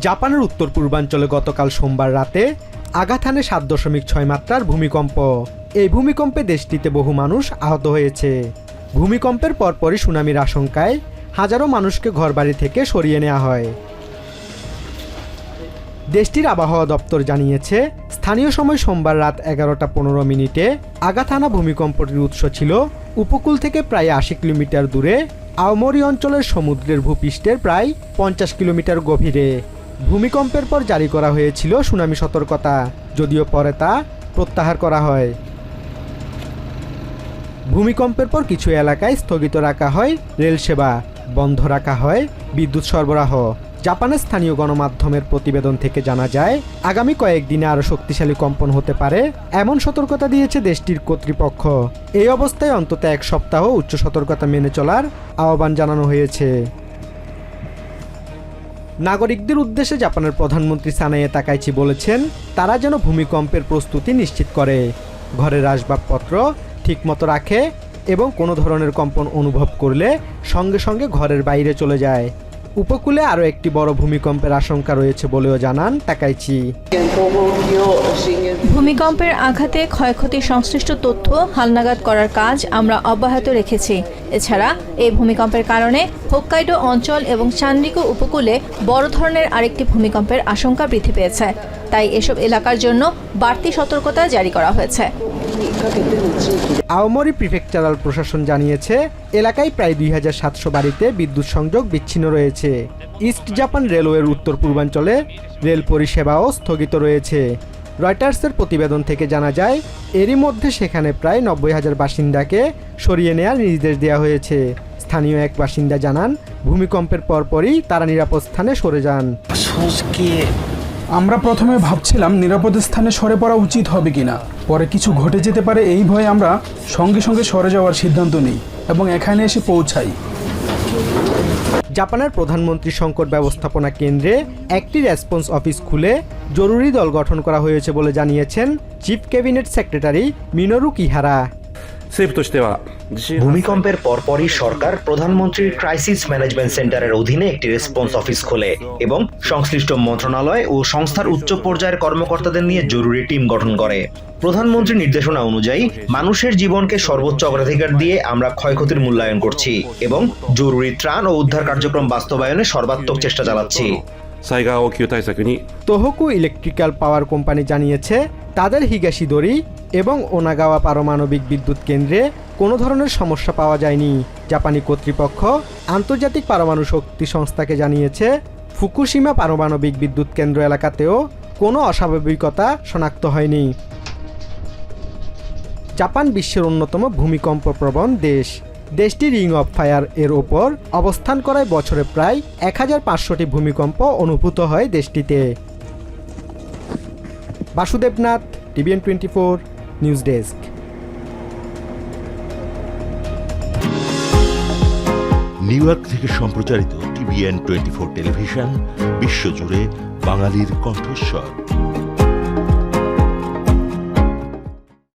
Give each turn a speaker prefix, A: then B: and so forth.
A: জাপানের উত্তর পূর্বাঞ্চলে গতকাল সোমবার রাতে হানে সাত দশমিক ছয় মাত্রার ভূমিকম্প। এই ভূমিকম্পে দেশটিতে বহু মানুষ আহত হয়েছে। ভূমিকম্পের পরপরই সুনামির আশঙ্কায় হাজারো মানুষকে ঘরবাড়ি থেকে সরিয়ে নেওয়া হয়। দেশটির আবহাওয়া দপ্তর জানিয়েছে, স্থানীয় সময় সোমবার রাত এগারোটা পনেরো মিনিটে আগাথানা ভূমিকম্পটির উৎস ছিল উপকূল থেকে প্রায় আশি কিলোমিটার দূরে আওমরি অঞ্চলের সমুদ্রের ভূপৃষ্ঠের প্রায় পঞ্চাশ কিলোমিটার গভীরে। ভূমিকম্পের পর জারি করা হয়েছিল সুনামি সতর্কতা, যদিও পরে তা প্রত্যাহার করা হয়। ভূমিকম্পের পর কিছু এলাকায় স্থগিত রাখা হয় রেল সেবা, বন্ধ রাখা হয় বিদ্যুৎ সরবরাহ। জাপানের স্থানীয় গণমাধ্যমের প্রতিবেদন থেকে জানা যায়, আগামী কয়েকদিনে আরও শক্তিশালী কম্পন হতে পারে, এমন সতর্কতা দিয়েছে দেশটির কর্তৃপক্ষ। এই অবস্থায় অন্তত এক সপ্তাহ উচ্চ সতর্কতা মেনে চলার আহ্বান জানানো হয়েছে। নাগরিকদের উদ্দেশ্যে জাপানের প্রধানমন্ত্রী সানাইয়া তাকাইচি বলেছেন, তারা যেন ভূমিকম্পের প্রস্তুতি নিশ্চিত করে। ঘরের আসবাবপত্র ঠিকমতো রাখে এবং কোনো ধরনের কম্পন অনুভব করলে সঙ্গে সঙ্গে ঘরের বাইরে চলে যায়। উপকূলে আরও একটি বড় ভূমিকম্পের আশঙ্কা রয়েছে বলেও জানান তাকাইচি
B: ভূমিকম্পের আঘাতে ক্ষয়ক্ষতির সংশ্লিষ্ট তথ্য হালনাগাদ করার কাজ আমরা অব্যাহত রেখেছি। এছাড়া এই ভূমিকম্পের কারণে হোক্কাইডো অঞ্চল এবং চান্দিকো উপকূলে বড় ধরনের আরেকটি ভূমিকম্পের আশঙ্কা বৃদ্ধি পেয়েছে। তাই এসব এলাকার জন্য বাড়তি সতর্কতা জারি করা হয়েছে।
A: আওমরি প্রিফেকচারাল প্রশাসন জানিয়েছে এলাকায় প্রায় দুই হাজার সাতশো বাড়িতে বিদ্যুৎ সংযোগ বিচ্ছিন্ন রয়েছে। ইস্ট জাপান রেলওয়ের উত্তর পূর্বাঞ্চলে রেল পরিষেবাও স্থগিত রয়েছে। রয়টার্সের প্রতিবেদন থেকে জানা যায় এরই মধ্যে সেখানে প্রায় নব্বই হাজার বাসিন্দাকে সরিয়ে নেওয়ার নির্দেশ দেওয়া হয়েছে। স্থানীয় এক বাসিন্দা জানান ভূমিকম্পের পরপরই তারা নিরাপদ স্থানে সরে যান।
C: আমরা প্রথমে ভাবছিলাম নিরাপদ স্থানে সরে পড়া উচিত হবে কিনা। পরে কিছু ঘটে যেতে পারে এই ভয়ে আমরা সঙ্গে সঙ্গে সরে যাওয়ার সিদ্ধান্ত নিই এবং এখানে এসে পৌঁছাই।
A: জাপানের প্রধানমন্ত্রী সংকট ব্যবস্থাপনা কেন্দ্রে একটি রেসপন্স অফিস খুলে জরুরি দল গঠন করা হয়েছে বলে জানিয়েছেন chief cabinet secretary Minoru Kihara.
D: 政府としては地震発生
E: ভূমিকম্পের পরপরই সরকার প্রধানমন্ত্রীর ক্রাইসিস ম্যানেজমেন্ট সেন্টারের অধীনে একটি রেসপন্স অফিস খোলে এবং সংশ্লিষ্ট মন্ত্রণালয় ও সংস্থার উচ্চ পর্যায়ের কর্মকর্তাদের নিয়ে জরুরি টিম গঠন করে প্রধানমন্ত্রীর নির্দেশনা অনুযায়ী মানুষের জীবনকে সর্বোচ্চ অগ্রাধিকার দিয়ে আমরা ক্ষয়ক্ষতির মূল্যায়ন করছি এবং জরুরি ত্রাণ ও উদ্ধার কার্যক্রম বাস্তবায়নে সর্বাত্মক চেষ্টা চালাচ্ছি
D: 災害応急対策に
A: তোহকু ইলেকট্রিক্যাল পাওয়ার কোম্পানি জানিয়েছে তাদের হিগাশিদরি এবং ওনাগাওয়া পারমাণবিক বিদ্যুৎ কেন্দ্রে কোনো ধরনের সমস্যা পাওয়া যায়নি জাপানি কর্তৃপক্ষ আন্তর্জাতিক পারমাণু শক্তি সংস্থাকে জানিয়েছে ফুকুশিমা পারমাণবিক বিদ্যুৎ কেন্দ্র এলাকাতেও কোনো অস্বাভাবিকতা শনাক্ত হয়নি জাপান বিশ্বের অন্যতম ভূমিকম্প প্রবণ দেশ দেশটি রিং অফ ফায়ার এর ওপর অবস্থান করায় বছরে প্রায় এক হাজার পাঁচশোটি ভূমিকম্প অনুভূত হয় দেশটিতে। Basudeb Nath, TVN twenty four, news
F: desk. New York থেকে সম্প্রচারিত টিভিএন টোয়েন্টি ফোর টেলিভিশন, বিশ্বজুড়ে বাঙালির কণ্ঠস্বর।